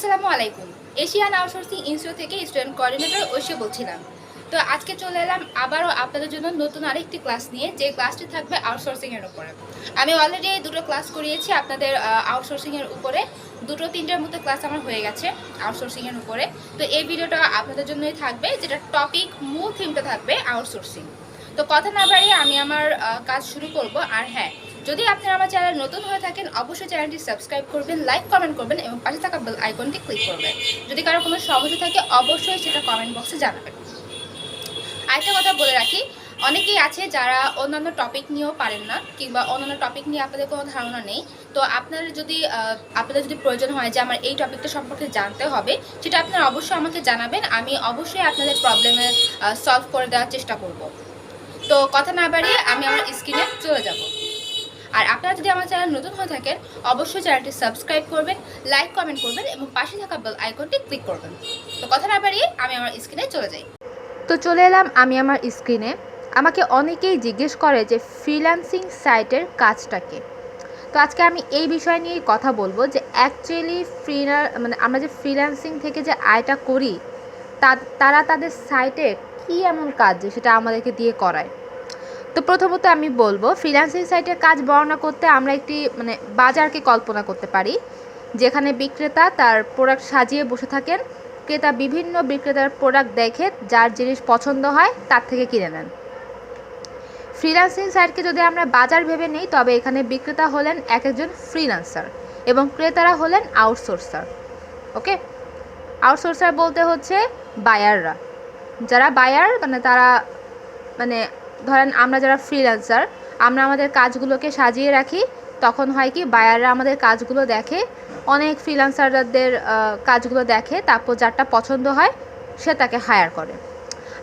আসসালামু আলাইকুম। Asian outsourcing institute থেকে স্টুডেন্ট কোঅর্ডিনেটর ঐশী বলছিলাম। তো আজকে চলে এলাম আবারও আপনাদের জন্য নতুন আরেকটি ক্লাস নিয়ে, যে ক্লাসটি থাকবে আউটসোর্সিংয়ের উপরে। আমি অলরেডি দুটো ক্লাস করিয়েছি আপনাদের আউটসোর্সিংয়ের উপরে। দুটো তিনটার মতো ক্লাস আমার হয়ে গেছে আউটসোর্সিংয়ের উপরে। তো এই ভিডিওটা আপনাদের জন্যই থাকবে, যেটা টপিক মূল থিমটা থাকবে আউটসোর্সিং তো কথা না বাড়িয়ে আমি আমার কাজ শুরু করব। আর হ্যাঁ যদি আপনারা আমার চ্যানেল নতুন হয়ে থাকেন, অবশ্যই চ্যানেলটি সাবস্ক্রাইব করবেন, লাইক, কমেন্ট করবেন এবং পাশে থাকা বেল আইকনটি ক্লিক করবেন। যদি কারও কোনো সমস্যা থাকে, অবশ্যই সেটা কমেন্ট বক্সে জানাবেন। আরেকটা কথা বলে রাখি, অনেকেই আছে যারা অন্যান্য টপিক নিয়েও পারেন না, কিংবা অন্যান্য টপিক নিয়ে আপনাদের কোনো ধারণা নেই। তো আপনার যদি আপনাদের যদি প্রয়োজন হয় যে আমার এই টপিকটা সম্পর্কে জানতে হবে, সেটা আপনারা অবশ্যই আমাকে জানাবেন, আমি অবশ্যই আপনাদের প্রবলেমে সলভ করে দেওয়ার চেষ্টা করব। তো কথা না বাড়িয়ে আমি আমার স্ক্রিনে চলে যাব। আর আপনারা যদি আমার চ্যানেল নতুন হয়ে থাকেন, অবশ্যই চ্যানেলটি সাবস্ক্রাইব করবেন, লাইক, কমেন্ট করবেন এবং পাশে থাকা বেল আইকনটি ক্লিক করবেন। তো কথা না বাড়িয়ে আমি আমার স্ক্রিনে চলে যাই। তো চলে এলাম আমি আমার স্ক্রিনে। আমাকে অনেকেই জিজ্ঞেস করে যে ফ্রিল্যান্সিং সাইটের কাজটাকে তো আজকে আমি এই বিষয় নিয়েই কথা বলব যে অ্যাকচুয়ালি ফ্রিলার মানে আমরা যে ফ্রিল্যান্সিং থেকে যে আয়টা করি, তা তারা তাদের সাইটে কী এমন কাজ সেটা আমাদেরকে দিয়ে করায়? তো প্রথমত আমি বলব ফ্রিল্যান্সিং সাইটের কাজ বর্ণনা করতে আমরা একটি মানে বাজারকে কল্পনা করতে পারি। যেখানে বিক্রেতা তার প্রোডাক্ট সাজিয়ে বসে থাকেন, ক্রেতা বিভিন্ন বিক্রেতার প্রোডাক্ট দেখে যার জিনিস পছন্দ হয় তার থেকে কিনে নেন। ফ্রিল্যান্সিং সাইটকে যদি আমরা বাজার ভেবে নিই, তবে এখানে বিক্রেতা হলেন এক একজন ফ্রিল্যান্সার এবং ক্রেতারা হলেন আউটসোর্সার ওকে আউটসোর্সার বলতে হচ্ছে বায়াররা যারা বায়ার মানে তারা মানে ধরেন আমরা যারা ফ্রিল্যান্সার আমরা আমাদের কাজগুলোকে সাজিয়ে রাখি। তখন হয় কি বায়াররা আমাদের কাজগুলো দেখে, অনেক ফ্রিল্যান্সারদের কাজগুলো দেখে, তারপর যারটা পছন্দ হয়, সে তাকে হায়ার করে।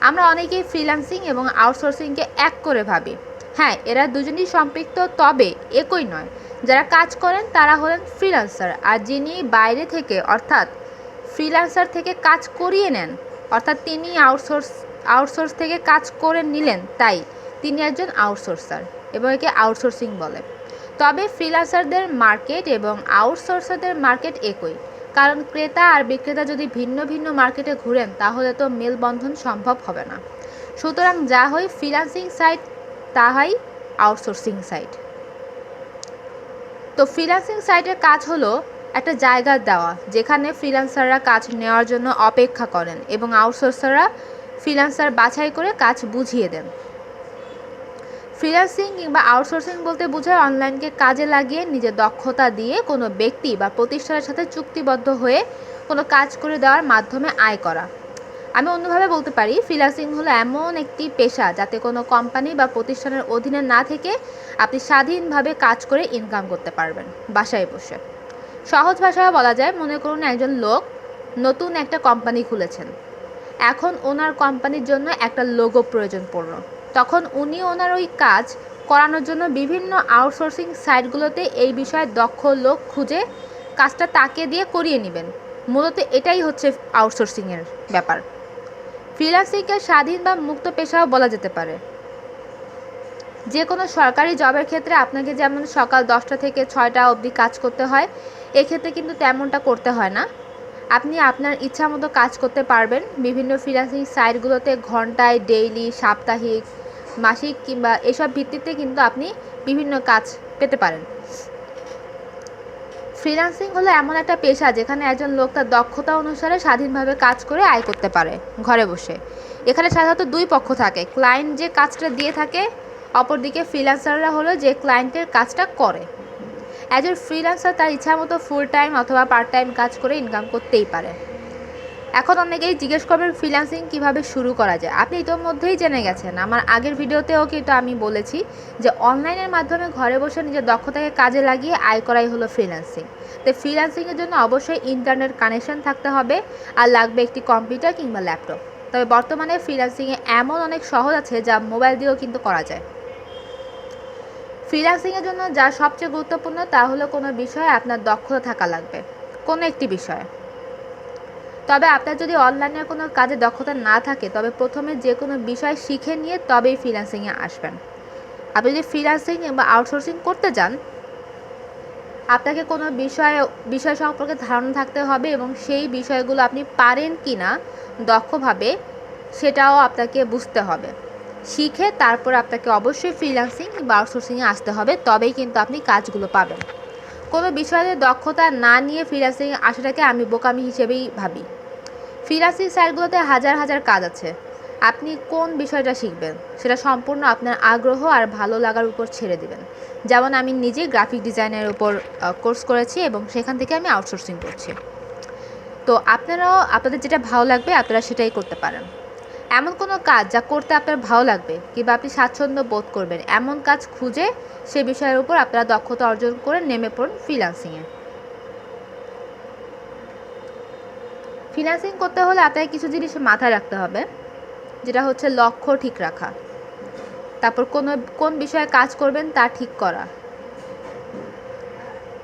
আমরা অনেকেই ফ্রিল্যান্সিং এবং আউটসোর্সিংকে এক করে ভাবি। হ্যাঁ এরা দুজনই সম্পৃক্ত, তবে একই নয়। যারা কাজ করেন, তারা হলেন ফ্রিল্যান্সার আর যিনি বাইরে থেকে, অর্থাৎ ফ্রিল্যান্সার থেকে কাজ করিয়ে নেন, অর্থাৎ তিনি আউটসোর্স আউটসোর্স থেকে কাজ করে নিলেন, তাই তিনি একজন আউটসোর্সার এবং একে আউটসোর্সিং বলে। তবে ফ্রিলান্সারদের মার্কেট এবং আউটসোর্সারদের মার্কেট একই। কারণ ক্রেতা আর বিক্রেতা যদি ভিন্ন ভিন্ন মার্কেটে ঘুরেন, তাহলে তো মেলবন্ধন সম্ভব হবে না। সুতরাং যা হয় ফ্রিল্যান্সিং সাইট তা হয় আউটসোর্সিং সাইট। তো ফ্রিল্যান্সিং সাইটের কাজ হলো একটা জায়গা দেওয়া, যেখানে ফ্রিল্যান্সাররা কাজ নেওয়ার জন্য অপেক্ষা করেন এবং আউটসোর্সাররা ফ্রিল্যান্সার বাছাই করে কাজ বুঝিয়ে দেন। ফ্রিল্যান্সিং কিংবা আউটসোর্সিং বলতে বোঝায় অনলাইনকে কাজে লাগিয়ে নিজের দক্ষতা দিয়ে কোনো ব্যক্তি বা প্রতিষ্ঠানের সাথে চুক্তিবদ্ধ হয়ে কোনো কাজ করে দেওয়ার মাধ্যমে আয় করা। আমি অন্যভাবে বলতে পারি, ফ্রিল্যান্সিং হলো এমন একটি পেশা যাতে কোনো কোম্পানি বা প্রতিষ্ঠানের অধীনে না থেকে আপনি স্বাধীনভাবে কাজ করে ইনকাম করতে পারবেন বাসায় বসে। সহজ ভাষায় বলা যায়, মনে করুন একজন লোক নতুন একটা কোম্পানি খুলেছেন। এখন ওনার কোম্পানির জন্য একটা লোগো প্রয়োজন পড়ল। তখন উনি ওনার ওই কাজ করানোর জন্য বিভিন্ন আউটসোর্সিং সাইটগুলোতে এই বিষয়ে দক্ষ লোক খুঁজে কাজটা তাকে দিয়ে করিয়ে নেবেন। মূলত এটাই হচ্ছে আউটসোর্সিংয়ের ব্যাপার। ফ্রিল্যান্সিংকে স্বাধীন বা মুক্ত পেশাও বলা যেতে পারে। যে কোনো সরকারি জবের ক্ষেত্রে আপনাকে যেমন সকাল দশটা থেকে ছয়টা অবধি কাজ করতে হয়, এক্ষেত্রে কিন্তু তেমনটা করতে হয় না। আপনি আপনার ইচ্ছা মতো কাজ করতে পারবেন। বিভিন্ন ফ্রিল্যান্সিং সাইটগুলোতে ঘন্টায় ডেইলি সাপ্তাহিক, মাসিক কিংবা এসব ভিত্তিতে কিন্তু আপনি বিভিন্ন কাজ পেতে পারেন। ফ্রিল্যান্সিং হলো এমন একটা পেশা যেখানে একজন লোক তার দক্ষতা অনুসারে স্বাধীনভাবে কাজ করে আয় করতে পারে ঘরে বসে। এখানে সাধারণত দুই পক্ষ থাকে ক্লায়েন্ট যে কাজটা দিয়ে থাকে, অপরদিকে ফ্রিল্যান্সাররা হলো যে ক্লায়েন্টের কাজটা করে। একজন ফ্রিল্যান্সার তার ইচ্ছা মতো ফুল টাইম অথবা পার্ট টাইম কাজ করে ইনকাম করতেই পারে। এখন অনেকেই জিজ্ঞেস করবেন ফ্রিল্যান্সিং কীভাবে শুরু করা যায়? আপনি ইতোমধ্যেই জেনে গেছেন। আমার আগের ভিডিওতেও কিন্তু আমি বলেছি যে অনলাইনের মাধ্যমে ঘরে বসে নিজের দক্ষতাকে কাজে লাগিয়ে আয় করাই হলো ফ্রিল্যান্সিং তো ফ্রিল্যান্সিংয়ের জন্য অবশ্যই ইন্টারনেট কানেকশন থাকতে হবে আর লাগবে একটি কম্পিউটার কিংবা ল্যাপটপ তবে বর্তমানে ফ্রিল্যান্সিংয়ে এমন অনেক সহজ আছে যা মোবাইল দিয়েও কিন্তু করা যায়। ফ্রিল্যান্সিংয়ের জন্য যা সবচেয়ে গুরুত্বপূর্ণ, তা হলো কোনো বিষয়ে আপনার দক্ষতা থাকা লাগবে। কোনো একটি বিষয়ে। তবে আপনার যদি অনলাইনে কোনো কাজে দক্ষতা না থাকে, তবে প্রথমে যে কোনো বিষয় শিখে নিয়ে তবেই ফ্রিল্যান্সিংয়ে আসবেন। আপনি যদি ফ্রিল্যান্সিং বা আউটসোর্সিং করতে যান, আপনাকে কোনো বিষয়ে, বিষয় সম্পর্কে ধারণা থাকতে হবে এবং সেই বিষয়গুলো আপনি পারেন কি না দক্ষভাবে, সেটাও আপনাকে বুঝতে হবে। শিখে তারপর আপনাকে অবশ্যই ফ্রিল্যান্সিং বা আউটসোর্সিংয়ে আসতে হবে, তবেই কিন্তু আপনি কাজগুলো পাবেন। কোনো বিষয়ে দক্ষতা না নিয়ে ফ্রিল্যান্সিং আসাটাকে আমি বোকামি হিসেবেই ভাবি। ফ্রিল্যান্সিং সাইটগুলোতে হাজার হাজার কাজ আছে। আপনি কোন বিষয়টা শিখবেন, সেটা সম্পূর্ণ আপনার আগ্রহ আর ভালো লাগার উপর ছেড়ে দিবেন। যেমন আমি নিজে গ্রাফিক ডিজাইনের উপর কোর্স করেছি এবং সেখান থেকে আমি আউটসোর্সিং করছি। তো আপনারাও, আপনাদের যেটা ভালো লাগবে, আপনারা সেটাই করতে পারেন। এমন কোনো কাজ যা করতে আপনার ভালো লাগবে কিংবা আপনি স্বাচ্ছন্দ্য বোধ করবেন, এমন কাজ খুঁজে সে বিষয়ের উপর আপনারা দক্ষতা অর্জন করে নেমে পড়ুন ফ্রিল্যান্সিংয়ে ফ্রিল্যান্সিং করতে হলে আপনাকে কিছু জিনিস মাথায় রাখতে হবে, যেটা হচ্ছে লক্ষ্য ঠিক রাখা। তারপর কোনো, কোন বিষয়ে কাজ করবেন তা ঠিক করা।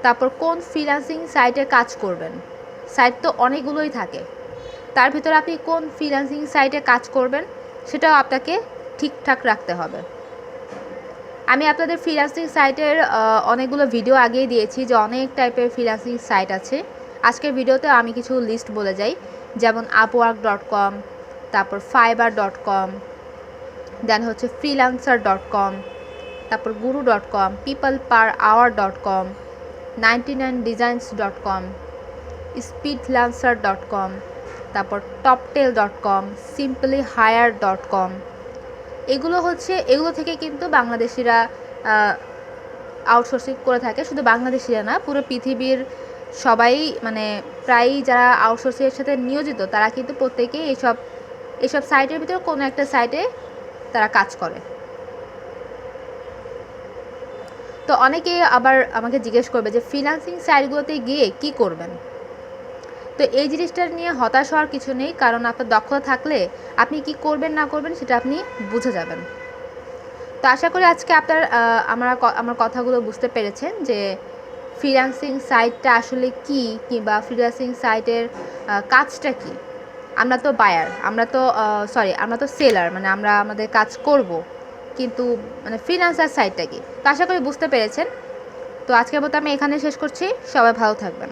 তারপর কোন ফ্রিল্যান্সিং সাইটে কাজ করবেন। সাইট তো অনেকগুলোই থাকে। তার ভিতরে আপনি কোন ফ্রিল্যান্সিং সাইটে কাজ করবেন, সেটাও আপনাকে ঠিকঠাক রাখতে হবে। আমি আপনাদের ফ্রিল্যান্সিং সাইটের অনেকগুলো ভিডিও আগেই দিয়েছি যে অনেক টাইপের ফ্রিল্যান্সিং সাইট আছে। আজকের ভিডিওতে আমি কিছু লিস্ট বলে যাই। যেমন আপওয়ার্ক ডট কম তারপর ফাইবার ডট কম দেন হচ্ছে ফ্রিল্যান্সার ডট কম তারপর Guru dot com people per hour dot com ninety nine designs dot com Speedlancer dot com তারপর Toptal dot com simply hire dot com এগুলো হচ্ছে, এগুলো থেকে কিন্তু বাংলাদেশিরা আউটসোর্সিং করে থাকে। শুধু বাংলাদেশিরা না, পুরো পৃথিবীর সবাই মানে প্রায়ই যারা আউটসোর্সিংয়ের সাথে নিয়োজিত, তারা কিন্তু প্রত্যেকেই এইসব এসব সাইটের ভিতরে কোনো একটা সাইটে তারা কাজ করে। তো অনেকে আবার আমাকে জিজ্ঞেস করবে যে ফ্রিল্যান্সিং সাইটগুলোতে গিয়ে কি করবেন? তো এই জিনিসটা নিয়ে হতাশ হওয়ার কিছু নেই, কারণ আপনার দক্ষতা থাকলে আপনি কি করবেন না করবেন সেটা আপনি বুঝে যাবেন। তো আশা করি আজকে আপনার আমার আমার কথাগুলো বুঝতে পেরেছেন যে ফ্রিল্যান্সিং সাইটটা আসলে কি কিংবা ফ্রিল্যান্সিং সাইটের কাজটা কি। আমরা তো বায়ার আমরা তো সরি আমরা তো সেলার মানে আমরা আমাদের কাজ করব, কিন্তু মানে ফ্রিল্যান্সার সাইটটা কি। তো আশা করি বুঝতে পেরেছেন। তো আজকের মতো আমি এখানে শেষ করছি। সবাই ভালো থাকবেন।